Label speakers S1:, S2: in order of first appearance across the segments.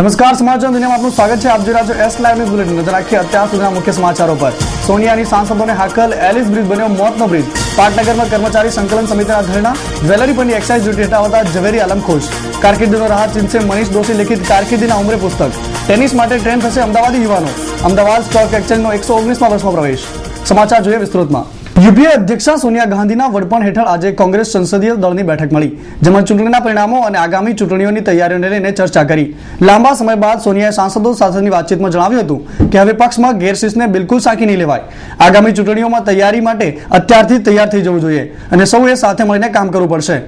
S1: નમસ્કાર, સમાચાર દુનિયામાં આપનું સ્વાગત છે. આપ જોઈ રહ્યા છો એસ લાઈવ ન્યૂઝ બુલેટિન નજર રાખીએ અત્યાર સુધીના મુખ્ય સમાચારો પર. સોનિયાની સાંસદોને હાકલ, એલિસ બ્રિજ બન્યો મોતનો બ્રિજ. પાટનગરમાં કર્મચારી સંકલન સમિતિના ધરણા. જ્વેલરી પરની એક્સાઇઝ ડ્યુટી હટાવતા ઝવેરી આલમ ખુશ કારકિર્દીનો રાહત ચિંતશે મનીષ દોશી લિખિત કારકિર્દીના ઉમરે પુસ્તક. ટેનિસ માટે ટ્રેન થશે અમદાવાદી યુવાનો. અમદાવાદ સ્ટોક એક્સચેન્જનો એકસો ઓગણીસમાં વર્ષમાં પ્રવેશ. સમાચાર જોઈએ વિસ્તૃતમાં. યુપીએ અધ્યક્ષા સોનિયા ગાંધીના વડપણ હેઠળ આજે કોંગ્રેસ સંસદીય દળની બેઠક મળી, જેમાં ચૂંટણીના પરિણામો અને આગામી ચૂંટણીઓની તૈયારીઓને લઈને ચર્ચા કરી. લાંબા સમય બાદ સોનિયાએ સાંસદો સાથેની વાતચીતમાં જણાવ્યું હતું કે હવે પક્ષમાં ગેરશિસ્તને બિલકુલ સાકી નહીં લેવાય. આગામી ચૂંટણીઓમાં તૈયારી માટે અત્યારથી તૈયાર થઈ જવું જોઈએ અને સૌએ સાથે મળીને કામ કરવું પડશે.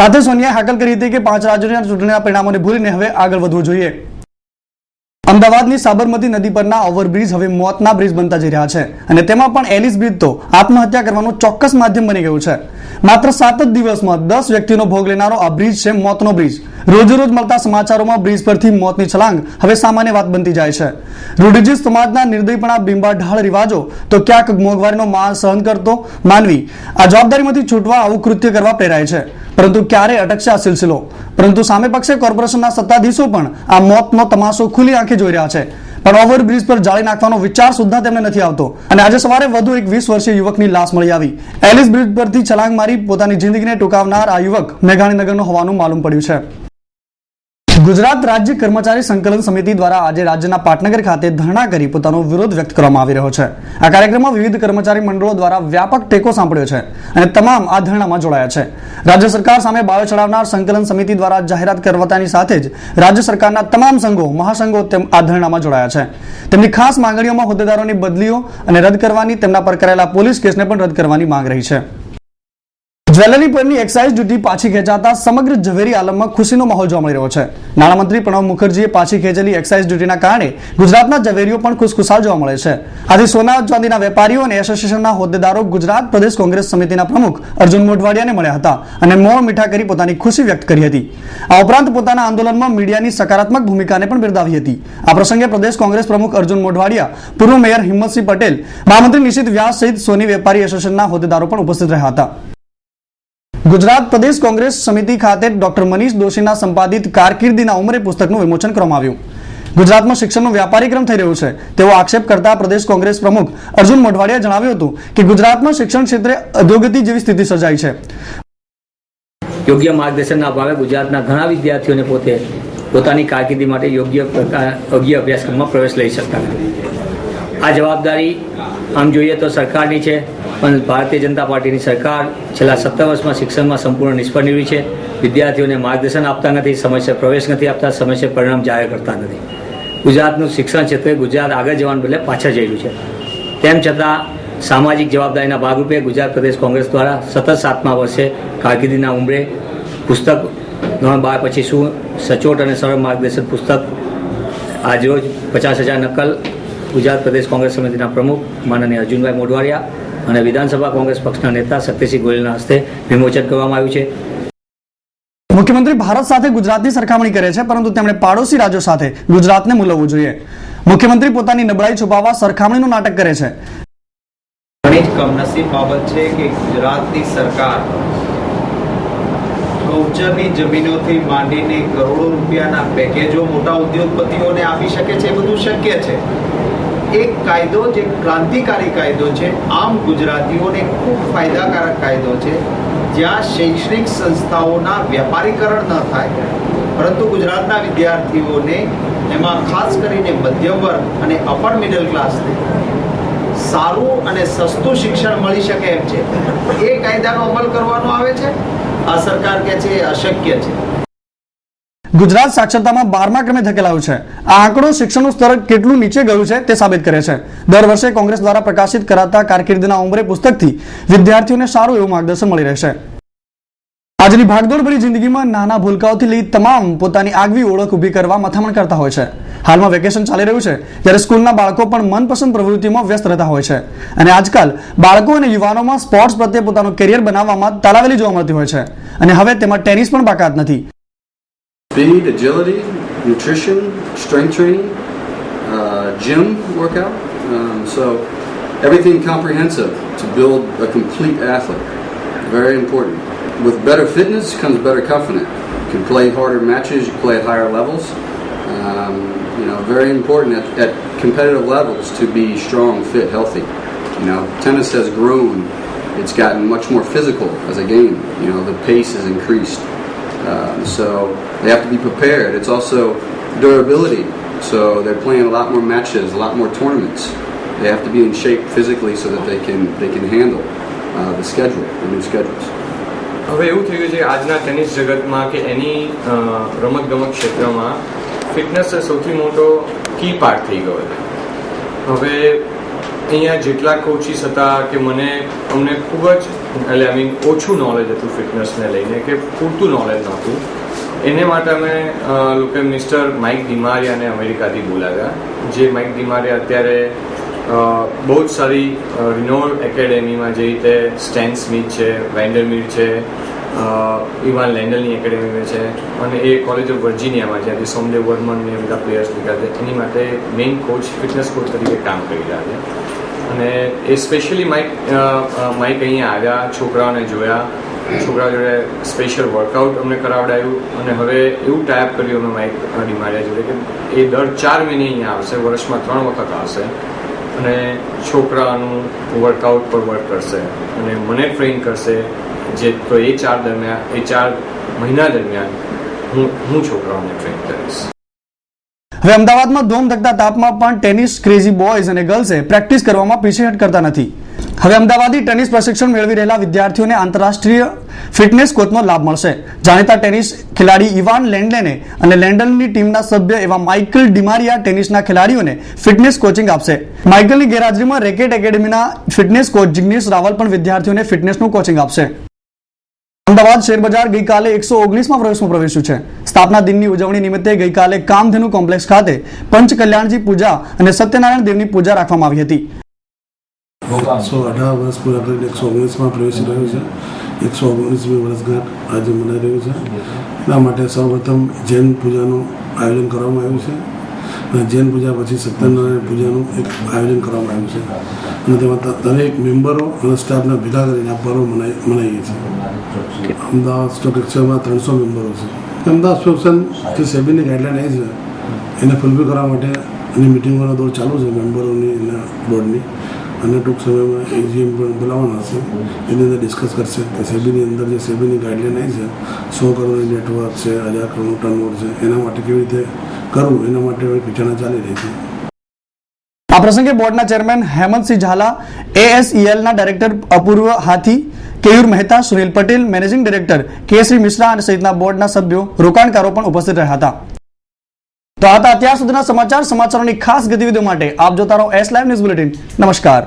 S1: સાથે સોનિયાએ હાકલ કરી હતી કે પાંચ રાજ્યોના ચૂંટણીના પરિણામોને ભૂલીને હવે આગળ વધવું જોઈએ. અમદાવાદની સાબરમતી નદી પરના ઓવરબ્રિજ હવે મોતના બ્રિજ બનતા જઈ રહ્યા છે અને તેમાં પણ એલિસ બ્રિજ તો આત્મહત્યા કરવાનું ચોક્કસ માધ્યમ બની ગયું છે. માત્ર સાત જ દિવસમાં દસ વ્યક્તિનો ભોગ લેનારો આ બ્રિજ છે મોતનો બ્રિજ. રોજેરોજ મળતા સમાચારોમાં બ્રિજ પરથી મોતની છલાંગ હવે સામાન્ય વાત બનતી જાય છે. રૂઢિજી સમાજના નિર્દયપણા બિંબા ઢાળ રિવાજો તો ક્યાંક મોંઘવારીનો માલ સહન કરતો માનવી આ જવાબદારીમાંથી છૂટવા આવું કૃત્ય કરવા પ્રેરાય છે. પરંતુ ક્યારે અટકશે આ સિલસિલો? પરંતુ સામે પક્ષે કોર્પોરેશનના સત્તાધીશો પણ આ મોતનો તમાશો ખુલ્લી આંખે જોઈ રહ્યા છે. પણ ઓવરબ્રિજ પર જાળી નાખવાનો વિચાર સુદ્ધા તેમને નથી આવતો. અને આજે સવારે વધુ એક વીસ વર્ષીય યુવકની લાશ મળી આવી. એલિસ બ્રિજ પરથી છલાંગ મારી પોતાની જિંદગીને ટૂંકાવનાર આ યુવક મેઘાણીનગરનો હોવાનું માલુમ પડ્યું છે. ગુજરાત રાજ્ય કર્મચારી સંકલન સમિતિ દ્વારા આજે રાજ્યના પાટનગર ખાતે ધરણા કરી પોતાનો વિરોધ વ્યક્ત કરવામાં આવી રહ્યો છે. આ કાર્યક્રમમાં વિવિધ કર્મચારી મંડળો દ્વારા વ્યાપક ટેકો સાંપડ્યો છે અને તમામ આ ધરણામાં જોડાયા છે. રાજ્ય સરકાર સામે બાયો ચડાવનાર સંકલન સમિતિ દ્વારા જાહેરાત કરવાતાની સાથે જ રાજ્ય સરકારના તમામ સંઘો, મહાસંઘો આ ધરણામાં જોડાયા છે. તેમની ખાસ માંગણીઓમાં હોદ્દેદારોની બદલીઓ અને રદ કરવાની તેમના પર કરેલા પોલીસ કેસને પણ રદ કરવાની માંગ રહી છે. જ્વેલરી પરની એક્સાઇઝ ડ્યુટી પાછી ખેંચાતા સમગ્ર ઝવેરી આલમમાં ખુશીનો માહોલ જોવા મળી રહ્યો છે. નાણામંત્રી પ્રણવ મુખર્જીએ પાછી ખેંચેલી એક્સાઇઝ ડ્યુટીના કારણે ગુજરાતના ઝવેરીઓ પણ ખુશખુશાલ જોવા મળે છે. આજે સોના ચાંદીના વેપારીઓ અને એસોસિએશનના હોદ્દેદારો ગુજરાત પ્રદેશ કોંગ્રેસ સમિતિના પ્રમુખ અર્જુન મોઢવાડિયાને મળ્યા હતા અને મોં મીઠા કરી પોતાની ખુશી વ્યક્ત કરી હતી. આ ઉપરાંત પોતાના આંદોલનમાં મીડિયાની સકારાત્મક ભૂમિકાને પણ બિરદાવી હતી. આ પ્રસંગે પ્રદેશ કોંગ્રેસ પ્રમુખ અર્જુન મોઢવાડિયા, પૂર્વ મેયર હિંમતસિંહ પટેલ મહામંત્રી નિશિત વ્યાસ સહિત સોની વેપારી એસોસિએશનના હોદ્દેદારો પણ ઉપસ્થિત રહ્યા હતા. ગુજરાત પ્રદેશ કોંગ્રેસ સમિતિ ખાતે ડોક્ટર મનીષ દોશીના સંપાદિત કારકિર્દીના ઉમરે પુસ્તકનું વિમોચન કરવામાં આવ્યું. ગુજરાતમાં શિક્ષણનો વ્યાપારીક્રમ થઈ રહ્યો છે. તેવો આક્ષેપ કરતા પ્રદેશ કોંગ્રેસ પ્રમુખ અર્જુન મોઢવાડિયા જણાવ્યું હતું કે ગુજરાતમાં શિક્ષણ ક્ષેત્રે અધોગતિ જેવી સ્થિતિ સર્જાઈ છે.
S2: યોગ્ય માર્ગદર્શનના અભાવે ગુજરાતના ઘણા વિદ્યાર્થીઓને પોતે પોતાની કારકિર્દી માટે યોગ્ય યોગ્ય અભ્યાસક્રમમાં પ્રવેશ લઈ શકતા આ જવાબદારી આમ જોઈએ તો સરકારની છે, પણ ભારતીય જનતા પાર્ટીની સરકાર છેલ્લા સત્તર વર્ષમાં શિક્ષણમાં સંપૂર્ણ નિષ્ફળ નીવડી છે. વિદ્યાર્થીઓને માર્ગદર્શન આપતા નથી, સમયસર પ્રવેશ નથી આપતા, સમયસર પરિણામ જાહેર કરતા નથી. ગુજરાતનું શિક્ષણ ક્ષેત્રે ગુજરાત આગળ જવાનું બદલે પાછળ જઈ રહ્યું છે. તેમ છતાં સામાજિક જવાબદારીના ભાગરૂપે ગુજરાત પ્રદેશ કોંગ્રેસ દ્વારા સતત સાતમા વર્ષે કારકિર્દીના ઉંમરે પુસ્તક ધોરણ બાર પછી શું સચોટ અને સરળ માર્ગદર્શન પુસ્તક આજરોજ પચાસ હજાર નકલ ગુજરાત પ્રદેશ કોંગ્રેસ સમિતિના પ્રમુખ માનનીય અર્જુનભાઈ મોઢવાડિયા અને વિધાનસભા કોંગ્રેસ પક્ષના નેતા સત્યસિંહ ગોયલના હસ્તે વિમોચન કરવામાં આવ્યું છે.
S1: મુખ્યમંત્રી ભારત સાથે ગુજરાતની સરખામણી કરે છે પરંતુ તેમણે પાડોશી રાજ્યો સાથે ગુજરાતને મૂલવવું જોઈએ. મુખ્યમંત્રી પોતાની નબળાઈ છુપાવવા સરખામણીનું નાટક કરે છે.
S3: ઘણી જ કમનસીબ બાબત છે કે ગુજરાતની સરકાર ગૌચરની જમીનોથી માંડીને કરોડો રૂપિયાના પેકેજો મોટા ઉદ્યોગપતિઓને આપી શકે છે એ બધું શક્ય છે. એક કાયદો જે ક્રાંતિકારી કાયદો છે, આમ ગુજરાતીઓને ખૂબ ફાયદાકારક કાયદો છે. જ્યાં શૈક્ષણિક સંસ્થાઓના વ્યાપારીકરણ ન થાય, પરંતુ ગુજરાતના વિદ્યાર્થીઓને એમાં ખાસ કરીને મધ્યમ વર્ગ અને અપર મિડલ ક્લાસને સારું અને સસ્તું શિક્ષણ મળી શકે એમ છે. એ કાયદાનો અમલ કરવાનો આવે છે? આ સરકાર કહે છે એ અશક્ય છે.
S1: ગુજરાત સાક્ષરતામાં બારમા ક્રમે ધકેલાયું છે. આ આંકડો શિક્ષણનું સ્તર કેટલું નીચે ગયું છે તે સાબિત કરે છે. દર વર્ષે કોંગ્રેસ દ્વારા પ્રકાશિત કરાતા કારકિર્દીના ઉંમરે પુસ્તકથી વિદ્યાર્થીઓને સારું એવું માર્ગદર્શન મળી રહેશે. આજની ભાગદોડ ભરી જિંદગીમાં નાના ભૂલકાઓથી લઈ તમામ પોતાની આગવી ઓળખ ઊભી કરવા મથામણ કરતા હોય છે. હાલમાં વેકેશન ચાલી રહ્યું છે જ્યારે સ્કૂલના બાળકો પણ મનપસંદ પ્રવૃત્તિમાં વ્યસ્ત રહેતા હોય છે. અને આજકાલ બાળકો અને યુવાનોમાં સ્પોર્ટ્સ પ્રત્યે પોતાનું કેરિયર બનાવવામાં તાલાવેલી જોવા મળતી હોય છે. અને હવે તેમાં ટેનિસ પણ બાકાત નથી.
S4: Speed, agility, nutrition, strength training, uh, gym workout. Um, so everything comprehensive to build a complete athlete. Very important. With better fitness comes better confidence. You can play harder matches, you play at higher levels. Um, you know, very important at, at competitive levels to be strong, fit, healthy. You know, tennis has grown. It's gotten much more physical as a game. You know, the pace has increased. Um, so they have to be prepared. It's also durability. So they're playing a lot more matches, a lot more tournaments. They have to be in shape physically so that they can they can handle uh, the schedule, the new schedules.
S5: હવે એવું થયું છે કે આજના tennis જગતમાં કે એની રમત ગમત ક્ષેત્રમાં ફિટનેસ એ સૌથી મોટો કી પાર્ટ થઈ ગયો છે હવે અહીંયા જેટલા કોચિસ હતા કે મને અમને ખૂબ જ, એટલે આઈ મીન ઓછું નોલેજ હતું ફિટનેસને લઈને કે પૂરતું નોલેજ નહોતું. એને માટે અમે લોકોએ મિસ્ટર માઇક ડિમારિયાને અમેરિકાથી બોલાવ્યા, જે માઇક ડિમારિયા અત્યારે બહુ જ સારી રિનોલ્ડ એકેડેમીમાં જે રીતે સ્ટેન સ્મિથ છે વેન્ડરમીર છે ઇવાન લેન્ડલની એકેડેમીમાં છે અને એ કોલેજ ઓફ વર્જિનિયામાં જ્યાંથી સોમદેવ વર્મન ને બધા પ્લેયર્સ નીકળ્યા છે એની માટે મેઇન કોચ ફિટનેસ કોચ તરીકે કામ કરી રહ્યા છે. અને એ સ્પેશિયલી માઇક માઇક અહીંયા આવ્યા, છોકરાઓને જોયા છોકરા જોડે સ્પેશિયલ વર્કઆઉટ અમને કરાવડાયું અને હવે એવું ટાઈપ કર્યું અમે માઇક ડિમારિયા જોડે કે એ દર ચાર મહિને અહીંયા આવશે, વર્ષમાં ત્રણ વખત આવશે અને છોકરાનું વર્કઆઉટ પર વર્ક કરશે અને મને ટ્રેન કરશે જે તો એ ચાર દરમિયાન, એ ચાર મહિના દરમિયાન હું હું છોકરાઓને ટ્રેન કરીશ.
S1: હવે અમદાવાદમાં ધૂમ ધકતા તાપમાં પણ ટેનિસ ક્રેઝી બોયઝ અને ગર્લ્સે પ્રેક્ટિસ કરવામાં પીછેહટ કરતા નથી. હવે અમદાવાદી ટેનિસ પ્રશિક્ષણ મેળવી રહેલા વિદ્યાર્થીઓને આંતરરાષ્ટ્રીય ફિટનેસ કોચનો લાભ મળશે. જાણીતા ટેનિસ ખેલાડી ઇવાન લેન્ડલેને અને લેન્ડનની ટીમના સભ્ય એવા માઇકલ ડિમારિયા ટેનિસના ખેલાડીઓને ફિટનેસ કોચિંગ આપશે. માઇકલની ગેરહાજરીમાં રેકેટ એકેડેમીના ફિટનેસ કોચ જિગ્નેશ રાવલ પણ વિદ્યાર્થીઓને ફિટનેસનું કોચિંગ આપશે. અમદાવાદ શેરબજાર ગઈકાલે એકસો ઓગણીસમાં પ્રવેશમાં પ્રવેશ્યું છે. સ્થાપના દિનની ઉજવણી નિમિત્તે ગઈકાલે કામધેનુ કોમ્પ્લેક્સ ખાતે પંચ કલ્યાણજી પૂજા અને સત્યનારાયણ દેવની પૂજા રાખવામાં આવી હતી.
S6: સો અઢાર વર્ષ પૂરા કરીને એકસો ઓગણીસમાં પ્રવેશી રહ્યો છે. એકસો ઓગણીસમી વર્ષગાંઠ આજે મનાઈ રહ્યું છે. એના માટે સૌપ્રથમ જૈન પૂજાનું આયોજન કરવામાં આવ્યું છે. અને જૈન પૂજા પછી સત્યનારાયણ પૂજાનું એક આયોજન કરવામાં આવ્યું છે. અને તેમાં દરેક મેમ્બરો અને સ્ટાફને ભેગા કરીને આ પર્વ મનાઈ મનાવીએ છીએ. અમદાવાદ સ્ટોક એક્સચેન્જમાં ત્રણસો મેમ્બરો છે અમદાવાદ સ્ટોક એક્સચેન્જ જે સેબીની ગાઈડલાઇન આવી છે. એને ફૂલફિલ કરવા માટે એની મિટિંગોનો દોર ચાલુ છે મેમ્બરોની અને બોર્ડની અને ટૂંક સમયમાં એજીએમ પણ બોલાવવાના છે. એની અંદર ડિસ્કસ કરશે. કે સેબીની અંદર જે સેબીની ગાઈડલાઈન આવી છે સો કરોડની નેટવર્ક છે હજાર કરોડનું ટર્નઓવર છે એના માટે કેવી રીતે કરવું? એના માટે હવે વિચારણા ચાલી રહી છે.
S1: આ પ્રસંગે બોર્ડના chairman Hemantsinh Zala એએસઈએલના director Apurva Hathi Keyur Mehta, Sunil Patel, managing director Kesari Mishra અને સહિતના બોર્ડના સભ્યો રોકાણકારો પણ ઉપસ્થિત રહ્યા હતા. તો આ હતા અત્યાર સુધીના સમાચાર, સમાચારોની ખાસ ગતિવિધિઓ માટે આપ જોતા રહો એસ લાઈવ ન્યૂઝ બુલેટિન નમસ્કાર.